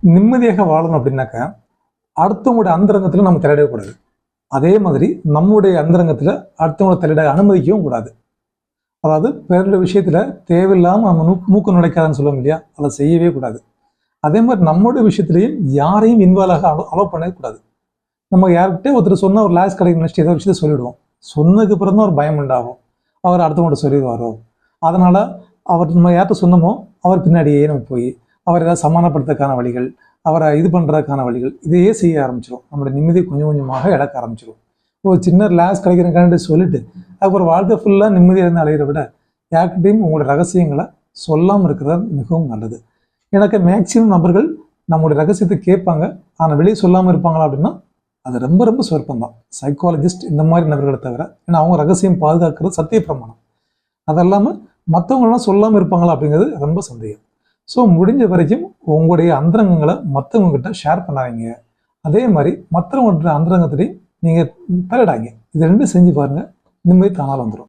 நிம்மதியாக வாழணும் அப்படின்னாக்கா அடுத்தவங்களுடைய அந்தரங்கத்தில் நம்ம தலையிடக்கூடாது. அதே மாதிரி நம்முடைய அந்தரங்கத்தில் அடுத்தவங்களை தலையிட அனுமதிக்கவும் கூடாது. அதாவது பிறருடைய விஷயத்தில் தேவையில்லாமல் நம்ம மூ- மூக்கு நுழைக்காதுன்னு சொல்லுவோம் இல்லையா? அதை செய்யவே கூடாது. அதே மாதிரி நம்மளுடைய விஷயத்துலையும் யாரையும் இன்வால்வ் ஆக அலோவ் பண்ணவே கூடாது. நம்ம யார்கிட்டே ஒருத்தர் சொன்ன ஒரு லாஸ் கடைக்கு நினச்சிட்டு ஏதோ விஷயத்த சொல்லிவிடுவோம் சொன்னதுக்கு அப்புறம் தான் ஒரு பயம் உண்டாகும். அவர் அடுத்தவங்கள்ட்ட சொல்லிடுவாரோ? அதனால் அவர் நம்ம யார்கிட்ட சொன்னமோ அவர் பின்னாடியே நம்ம போய் அவர் ஏதாவது சமாதானப்படுத்துறதுக்கான வழிகள் அவரை இது பண்ணுறதுக்கான வழிகள் இதையே செய்ய ஆரம்பிச்சிடும் நம்மளோட நிம்மதி கொஞ்சம் கொஞ்சமாக இழக்க ஆரம்பிச்சிடும் ஒரு சின்ன லாஸ் கிடைக்கிறக்காண்டி சொல்லிட்டு அதுக்கப்புறம் வாழ்க்கை ஃபுல்லாக நிம்மதியாக இருந்து அலையிற விட யார்கிட்டையும் உங்களோட ரகசியங்களை சொல்லாமல் இருக்கிறது மிகவும் நல்லது. எனக்கு மேக்சிமம் நபர்கள் நம்மளுடைய ரகசியத்தை கேட்பாங்க. ஆனால் வெளியே சொல்லாமல் இருப்பாங்களா அப்படின்னா அது ரொம்ப ரொம்ப சொற்பம் தான் சைக்காலஜிஸ்ட் இந்த மாதிரி நபர்களை தவிர ஏன்னா அவங்க ரகசியம் பாதுகாக்கிறது சத்திய பிரமாணம் அது இல்லாமல் மற்றவங்களாம் சொல்லாமல் இருப்பாங்களா அப்படிங்கிறது ரொம்ப சந்தேகம். ஸோ முடிஞ்ச வரைக்கும் உங்களுடைய அந்தரங்கங்களை மற்றவங்ககிட்ட ஷேர் பண்ணாதீங்க. அதே மாதிரி மற்றவங்கள்ட்ட அந்தரங்கத்திலையும் நீங்கள் தலையிடாங்க இது ரெண்டும் செஞ்சு பாருங்கள் நிம்மதி தானால் வந்துடும்